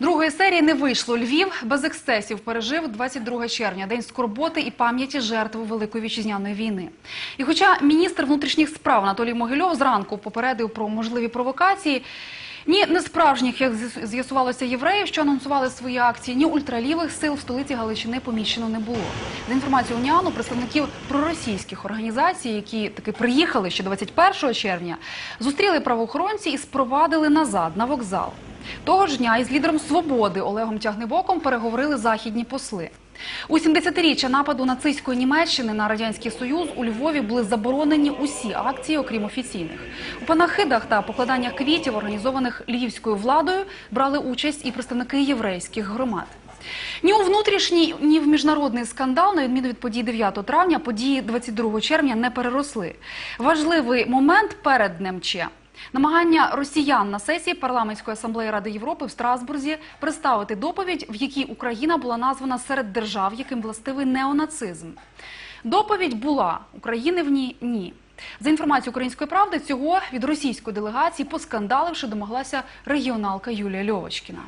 Другої серії не вийшло. Львів без ексцесів пережив 22 червня, день скорботи і пам'яті жертв Великої вітчизняної війни. І хоча міністр внутрішніх справ Анатолій Могильов зранку попередив про можливі провокації, ні несправжніх, як з'ясувалося, євреїв, що анонсували свої акції, ні ультралівих сил в столиці Галичини поміщено не було. За інформацією УНІАНу, представників проросійських організацій, які таки приїхали ще 21 червня, зустріли правоохоронці і спровадили назад на вокзал. Того ж дня із лідером свободи Олегом Тягнебоком переговорили західні посли. У 70-річчя нападу нацистської Німеччини на радянський союз у Львові були заборонені усі акції, окрім офіційних. У панахидах та покладаннях квітів, організованих львівською владою, брали участь і представники єврейських громад. Ні у внутрішній, ні в міжнародний скандал, на відміну від подій 9 травня, події 22 червня не переросли. Важливий момент перед днем Че – Намагання росіян на сесії парламентської асамблеї Ради Європи в Страсбурзі представити доповідь, в якій Україна була названа серед держав, яким властивий неонацизм. Доповідь була України в ній ні. За інформацією української правди, цього від російської делегації, поскандаливши, домоглася регіоналка Юлія Льовочкіна.